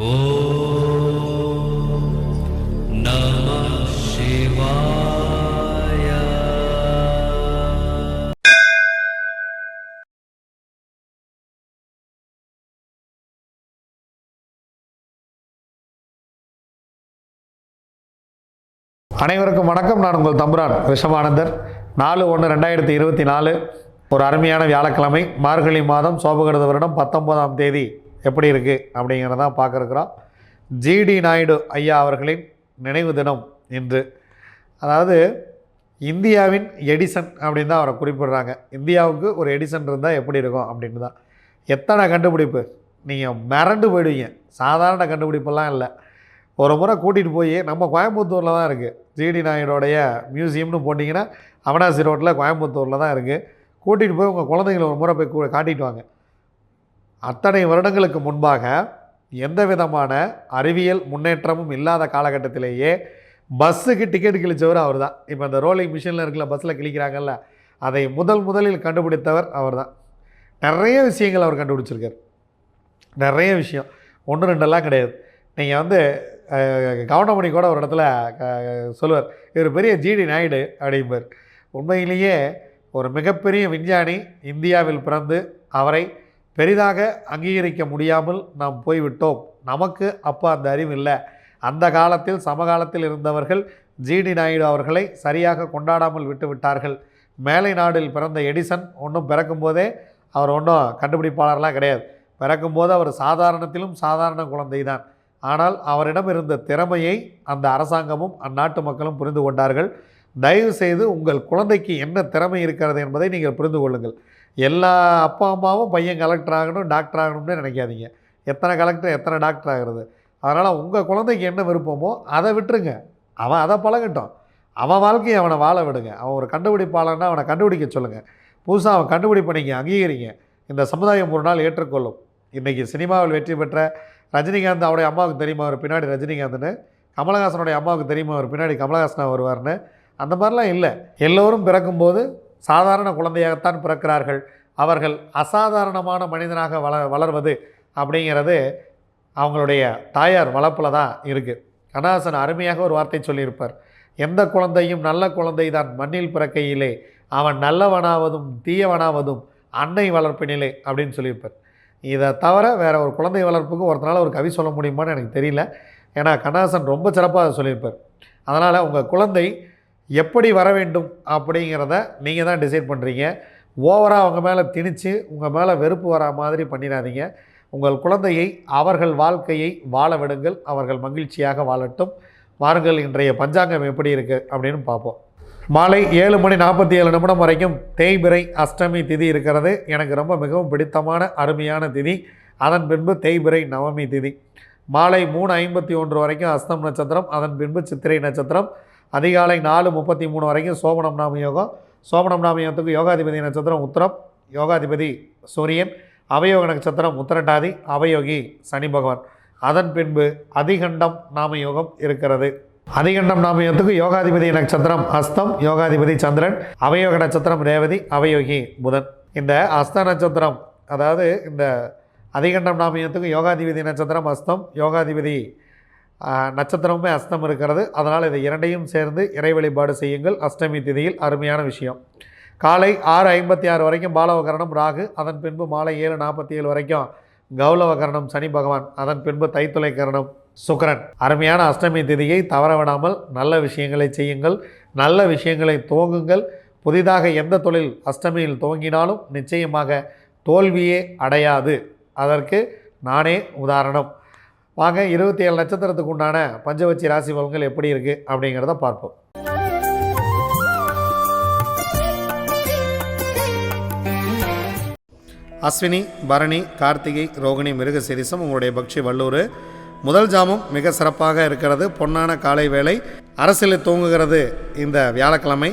அனைவருக்கும் வணக்கம். நான் உங்கள் தம்புரான் ரிஷபானந்தர். நாலு ஒன்று ரெண்டாயிரத்தி இருபத்தி நாலு. ஒரு அருமையான வியாழக்கிழமை. மார்கழி மாதம் சோபகிருத வருடம் பத்தொன்பதாம் தேதி. எப்படி இருக்குது அப்படிங்கிறதான் பார்க்குறக்குறோம் ஜிடி நாயுடு ஐயா அவர்களின் நினைவு தினம் இன்று. அதாவது இந்தியாவின் எடிசன் அப்படின்னு தான் அவரை குறிப்பிடுறாங்க. இந்தியாவுக்கு ஒரு எடிசன் இருந்தால் எப்படி இருக்கும் அப்படின்னு தான் எத்தனை கண்டுபிடிப்பு? நீங்கள் மிரண்டு போயிடுவீங்க. சாதாரண கண்டுபிடிப்பெல்லாம் இல்லை. ஒரு முறை கூட்டிகிட்டு போய் நம்ம கோயம்புத்தூரில் தான் இருக்குது ஜிடி நாயுடோடைய மியூசியம்னு போட்டிங்கன்னா அவனாசி ரோட்டில் கோயம்புத்தூரில் தான் இருக்குது கூட்டிகிட்டு போய் உங்கள் குழந்தைங்களை ஒரு முறை போய் காட்டிட்டு வாங்க. அத்தனை வருடங்களுக்கு முன்பாக எந்த விதமான அறிவியல் முன்னேற்றமும் இல்லாத காலகட்டத்திலேயே பஸ்ஸுக்கு டிக்கெட் கிழிச்சவர் அவர் தான் இப்போ இந்த ரோலிங் மிஷினில் இருக்கல பஸ்ஸில் கிழிக்கிறாங்கல்ல அதை முதல் முதலில் கண்டுபிடித்தவர் அவர் தான் நிறைய விஷயங்கள் அவர் கண்டுபிடிச்சிருக்கார். நிறைய விஷயம். ஒன்று ரெண்டெல்லாம் கிடையாது. நீங்கள் வந்து அஹ், கவுண்டமணி கூட ஒரு இடத்துல சொல்லுவார் இவர் பெரிய ஜிடி நாயுடு அப்படிம்பார். உண்மையிலேயே ஒரு மிகப்பெரிய விஞ்ஞானி இந்தியாவில் பிறந்து அவரை பெரிதாக அங்கீகரிக்க முடியாமல் நாம் போய்விட்டோம். நமக்கு அப்போ அந்த அறிவு இல்லை. அந்த காலத்தில் சமகாலத்தில் இருந்தவர்கள் ஜிடி நாயுடு அவர்களை சரியாக கொண்டாடாமல் விட்டுவிட்டார்கள் மேலை நாடில் பிறந்த எடிசன் ஒன்றும் பிறக்கும்போதே அவர் ஒன்றும் கண்டுபிடிப்பாளர்லாம் கிடையாது. பிறக்கும்போது அவர் சாதாரணத்திலும் சாதாரண குழந்தை தான். ஆனால் அவரிடம் இருந்த திறமையை அந்த அரசாங்கமும் அந்நாட்டு மக்களும் புரிந்து கொண்டார்கள். தயவு செய்து உங்கள் குழந்தைக்கு என்ன திறமை இருக்கிறது என்பதை நீங்கள் புரிந்து கொள்ளுங்கள். எல்லா அப்பா அம்மாவும் பையன் கலெக்டர் ஆகணும் டாக்டர் ஆகணும்னு நினைக்காதீங்க. எத்தனை கலெக்டர் எத்தனை டாக்டர் ஆகிறது? அதனால் உங்கள் குழந்தைக்கு என்ன விருப்பமோ அதை விட்டுருங்க. அவன் அதை பழகட்டும். அவன் வாழ்க்கையை அவனை வாழ விடுங்க. அவன் ஒரு கண்டுபிடிப்பாளன்னா அவனை கண்டுபிடிக்க சொல்லுங்கள் புதுசாக அவன் கண்டுபிடிப்பை நீங்கள் அங்கீகரிங்க. இந்த சமுதாயம் ஒரு நாள் ஏற்றுக்கொள்ளும். இன்றைக்கி சினிமாவில் வெற்றி பெற்ற ரஜினிகாந்த் அவருடைய அம்மாவுக்கு தெரியுமா? அவர் பின்னாடி ரஜினிகாந்த்னு கமலஹாசனுடைய அம்மாவுக்கு தெரியுமா? அவர் பின்னாடி கமலஹாசனா வருவார்னு. அந்த மாதிரிலாம் இல்லை. எல்லோரும் பிறக்கும்போது சாதாரண குழந்தையாகத்தான் பிறக்கிறார்கள். அவர்கள் அசாதாரணமான மனிதனாக வள வளர்வது அப்படிங்கிறது அவங்களுடைய தாயார் வளர்ப்பில் தான் இருக்குது கண்ணாசன் அருமையாக ஒரு வார்த்தை சொல்லியிருப்பார். எந்த குழந்தையும் நல்ல குழந்தை தான் மண்ணில் பிறக்கையிலே. அவன் நல்லவனாவதும் தீயவனாவதும் அன்னை வளர்ப்பினிலே அப்படின்னு சொல்லியிருப்பார். இதை தவிர வேற ஒரு குழந்தை வளர்ப்புக்கு ஒருத்தனால ஒரு கவி சொல்ல முடியுமான்னு எனக்கு தெரியல. ஏன்னா கண்ணாசன் ரொம்ப சிறப்பாக அதை சொல்லியிருப்பார். அதனால் உங்கள் குழந்தை எப்படி வர வேண்டும் அப்படிங்கிறத நீங்கள் தான் டிசைட் பண்ணுறீங்க ஓவராக அவங்க மேலே திணித்து உங்கள் மேலே வெறுப்பு வரா மாதிரி பண்ணிடாதீங்க. உங்கள் குழந்தையை அவர்கள் வாழ்க்கையை வாழ விடுங்கள். அவர்கள் மகிழ்ச்சியாக வாழட்டும். வாருங்கள் இன்றைய பஞ்சாங்கம் எப்படி இருக்குது அப்படின்னு பார்ப்போம். மாலை ஏழு மணி நாற்பத்தி ஏழு நிமிடம் வரைக்கும் தேய்பிறை அஷ்டமி திதி இருக்கிறது. எனக்கு ரொம்ப மிகவும் பிடித்தமான அருமையான திதி. அதன் பின்பு தேய்பிறை நவமி திதி. மாலை மூணு ஐம்பத்தி ஒன்று வரைக்கும் அஸ்தம் நட்சத்திரம் அதன் பின்பு சித்திரை நட்சத்திரம். அதிகாலை நாலு முப்பத்தி மூணு வரைக்கும் சோமனம் நாம யோகம். சோமனம் நாம யோகத்துக்கு யோகாதிபதி நட்சத்திரம் உத்தரம். யோகாதிபதி சூரியன். அவயோக நட்சத்திரம் உத்தரட்டாதி. அவயோகி சனி பகவான். அதன் பின்பு அதிகண்டம் நாம யோகம் இருக்கிறது. அதிகண்டம் நாமயத்துக்கு யோகாதிபதி நட்சத்திரம் அஸ்தம். யோகாதிபதி சந்திரன். அவயோக நட்சத்திரம் ரேவதி. அவயோகி புதன். இந்த அஸ்த நட்சத்திரம் அதாவது இந்த அதிகண்டம் நாமயத்துக்கு யோகாதிபதி நட்சத்திரம் அஸ்தம். யோகாதிபதி நட்சத்திரமுமே அஸ்தம் இருக்கிறது. அதனால் இதை இரண்டையும் சேர்ந்து இறை வழிபாடு செய்யுங்கள். அஷ்டமி திதியில் அருமையான விஷயம். காலை ஆறு ஐம்பத்தி ஆறு வரைக்கும் பாலவகரணம் ராகு அதன் பின்பு மாலை ஏழு நாற்பத்தி ஏழு வரைக்கும் கௌலவகரணம் சனி பகவான் அதன் பின்பு தைத்துளை கரணம் சுக்கரன். அருமையான அஷ்டமி திதியை தவற விடாமல் நல்ல விஷயங்களை செய்யுங்கள். நல்ல விஷயங்களை துவங்குங்கள். புதிதாக எந்த தொழில் அஷ்டமியில் துவங்கினாலும் நிச்சயமாக தோல்வியே அடையாது. அதற்கு நானே உதாரணம். வாங்க இருபத்தி ஏழு நட்சத்திரத்துக்கு உண்டான பஞ்சவச்சி ராசி பலன்கள் எப்படி இருக்குது அப்படிங்கிறத பார்ப்போம். அஸ்வினி பரணி கார்த்திகை ரோகிணி மிருகசிரிசம் உங்களுடைய பக்ஷி வல்லூர். முதல் ஜாமம் மிக சிறப்பாக இருக்கிறது. பொன்னான காலை வேளை. அரசியலில் தூங்குகிறது இந்த வியாழக்கிழமை.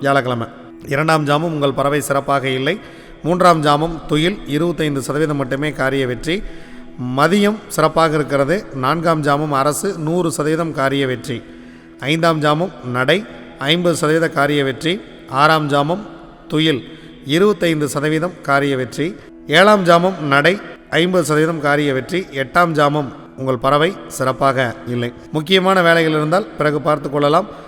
வியாழக்கிழமை. இரண்டாம் ஜாமம் உங்கள் பறவை சிறப்பாக இல்லை. மூன்றாம் ஜாமம் துயில் இருபத்தைந்து சதவீதம் மட்டுமே காரிய வெற்றி. மதியம் சிறப்பாக இருக்கிறது. நான்காம் ஜாமம் அரசு நூறு சதவீதம் காரிய வெற்றி. ஐந்தாம் ஜாமம் நடை ஐம்பது சதவீத காரிய வெற்றி. ஆறாம் ஜாமம் துயில் இருபத்தைந்து சதவீதம் காரிய வெற்றி. ஏழாம் ஜாமம் நடை ஐம்பது சதவீதம் காரிய வெற்றி. எட்டாம் ஜாமம் உங்கள் பறவை சிறப்பாக இல்லை. முக்கியமான வேலைகள் இருந்தால் பிறகு பார்த்து கொள்ளலாம்.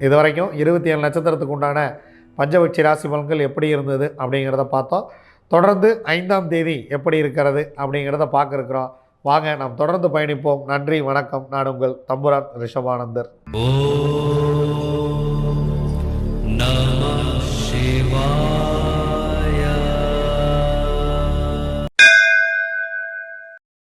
இது வரைக்கும் இருபத்தி ஏழு நட்சத்திரத்துக்கு உண்டான பஞ்சபட்சி ராசி பலன்கள் எப்படி இருந்தது அப்படிங்கிறத பார்த்தோம். தொடர்ந்து ஐந்தாம் தேதி எப்படி இருக்கிறது அப்படிங்கிறத பார்க்க வாங்க நாம் தொடர்ந்து பயணிப்போம். நன்றி வணக்கம். நான் உங்கள் தம்புரான் ரிஷபானந்தர். ஓ